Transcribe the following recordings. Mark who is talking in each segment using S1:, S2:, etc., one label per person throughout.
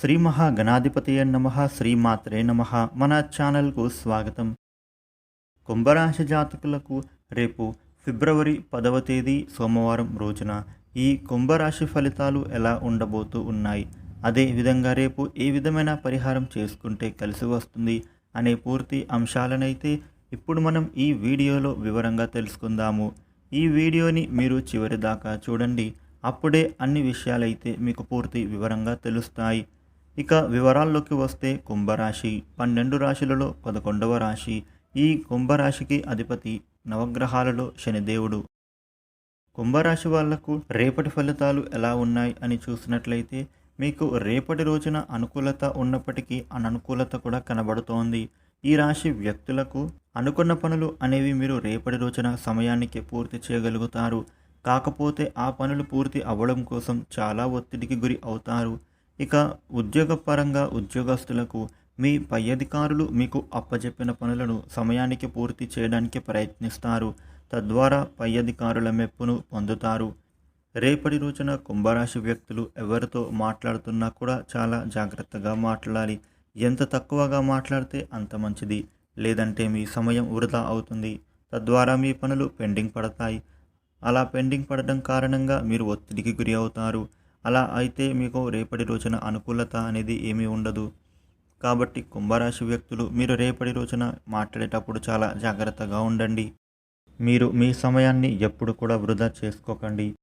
S1: శ్రీ మహాగణాధిపతయ నమ శ్రీమాత్రే నమ. మన ఛానల్కు స్వాగతం. కుంభరాశి జాతకులకు రేపు ఫిబ్రవరి పదవ తేదీ సోమవారం రోజున ఈ కుంభరాశి ఫలితాలు ఎలా ఉండబోతూ ఉన్నాయి? అదే విధంగా రేపు ఏ విధమైన పరిహారం చేసుకుంటే కలిసి వస్తుంది అనే పూర్తి అంశాలనైతే ఇప్పుడు మనం ఈ వీడియోలో వివరంగా తెలుసుకుందాము. ఈ వీడియోని మీరు చివరి దాకా చూడండి. అప్పుడే అన్ని విషయాలైతే మీకు పూర్తి వివరంగా తెలుస్తాయి. ఇక వివరాల్లోకి వస్తే కుంభరాశి. పన్నెండు రాశులలో పదకొండవ రాశి. ఈ కుంభరాశికి అధిపతి నవగ్రహాలలో శనిదేవుడు. కుంభరాశి వాళ్ళకు రేపటి ఫలితాలు ఎలా ఉన్నాయి అని చూసినట్లయితే మీకు రేపటి రోజున అనుకూలత ఉన్నప్పటికీ అననుకూలత కూడా కనబడుతోంది. ఈ రాశి వ్యక్తులకు అనుకున్న పనులు అనేవి మీరు రేపటి రోజున సమయానికి పూర్తి చేయగలుగుతారు. కాకపోతే ఆ పనులు పూర్తి అవ్వడం కోసం చాలా ఒత్తిడికి గురి అవుతారు. ఇక ఉద్యోగపరంగా ఉద్యోగస్తులకు మీ పై అధికారులు మీకు అప్పజెప్పిన పనులను సమయానికి పూర్తి చేయడానికి ప్రయత్నిస్తారు. తద్వారా పై అధికారుల మెప్పును పొందుతారు. రేపటి రోజున కుంభరాశి వ్యక్తులు ఎవరితో మాట్లాడుతున్నా కూడా చాలా జాగ్రత్తగా మాట్లాడాలి. ఎంత తక్కువగా మాట్లాడితే అంత మంచిది. లేదంటే మీ సమయం వృధా అవుతుంది. తద్వారా మీ పనులు పెండింగ్ పడతాయి. అలా పెండింగ్ పడడం కారణంగా మీరు ఒత్తిడికి గురి అవుతారు. అలా అయితే మీకు రేపటి రోజున అనుకూలత అనేది ఏమీ ఉండదు. కాబట్టి కుంభరాశి వ్యక్తులు మీరు రేపటి రోజున మాట్లాడేటప్పుడు చాలా జాగ్రత్తగా ఉండండి. మీరు మీ సమయాన్ని ఎప్పుడు కూడా వృధా చేసుకోకండి.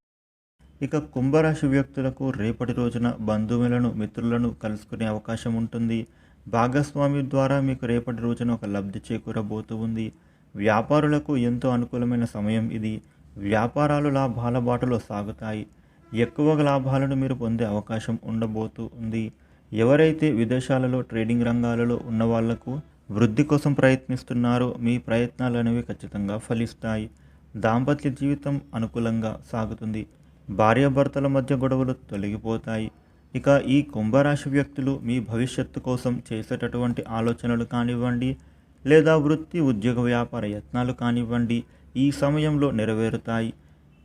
S1: ఇక కుంభరాశి వ్యక్తులకు రేపటి రోజున బంధువులను మిత్రులను కలుసుకునే అవకాశం ఉంటుంది. భాగస్వామి ద్వారా మీకు రేపటి రోజున ఒక లబ్ధి చేకూరబోతూ ఉంది. వ్యాపారులకు ఎంతో అనుకూలమైన సమయం ఇది. వ్యాపారాలు లాభాల బాటలో సాగుతాయి. ఎక్కువ లాభాలను మీరు పొందే అవకాశం ఉండబోతూ ఉంది. ఎవరైతే విదేశాలలో ట్రేడింగ్ రంగాలలో ఉన్న వాళ్ళకు వృద్ధి కోసం ప్రయత్నిస్తున్నారో మీ ప్రయత్నాలు అనేవి ఖచ్చితంగా ఫలిస్తాయి. దాంపత్య జీవితం అనుకూలంగా సాగుతుంది. భార్యాభర్తల మధ్య గొడవలు తొలగిపోతాయి. ఇక ఈ కుంభరాశి వ్యక్తులు మీ భవిష్యత్తు కోసం చేసేటటువంటి ఆలోచనలు కానివ్వండి లేదా వృత్తి ఉద్యోగ వ్యాపార యత్నాలు కానివ్వండి ఈ సమయంలో నెరవేరుతాయి.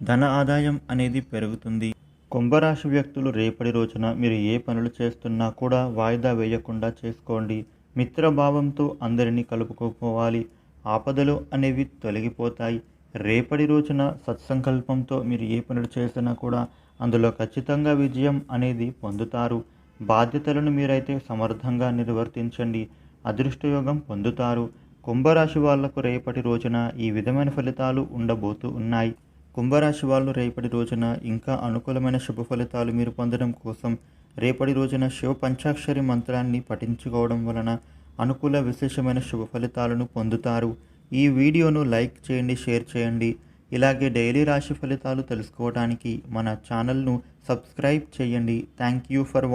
S1: ధన ఆదాయం అనేది పెరుగుతుంది. కుంభరాశి వ్యక్తులు రేపటి రోజున మీరు ఏ పనులు చేస్తున్నా కూడా వాయిదా వేయకుండా చేసుకోండి. మిత్రభావంతో అందరినీ కలుపుకోపోవాలి ఆపదలు అనేవి తొలగిపోతాయి. రేపటి రోజున సత్సంకల్పంతో మీరు ఏ పనులు చేసినా కూడా అందులో ఖచ్చితంగా విజయం అనేది పొందుతారు. బాధ్యతలను మీరైతే సమర్థంగా నిర్వర్తించండి. అదృష్టయోగం పొందుతారు. కుంభరాశి వాళ్ళకు రేపటి రోజున ఈ విధమైన ఫలితాలు ఉండబోతూ ఉన్నాయి. కుంభరాశి వాళ్ళు రేపటి రోజున ఇంకా అనుకూలమైన శుభ ఫలితాలు మీరు పొందడం కోసం రేపటి రోజున శివ పంచాక్షరి మంత్రాన్ని పఠించుకోవడం వలన అనుకూల విశేషమైన శుభ ఫలితాలను పొందుతారు. ఈ వీడియోను లైక్ చేయండి షేర్ చేయండి. ఇలాగే డైలీ రాశి ఫలితాలు తెలుసుకోవడానికి మన ఛానల్ను సబ్స్క్రైబ్ చేయండి. Thank you for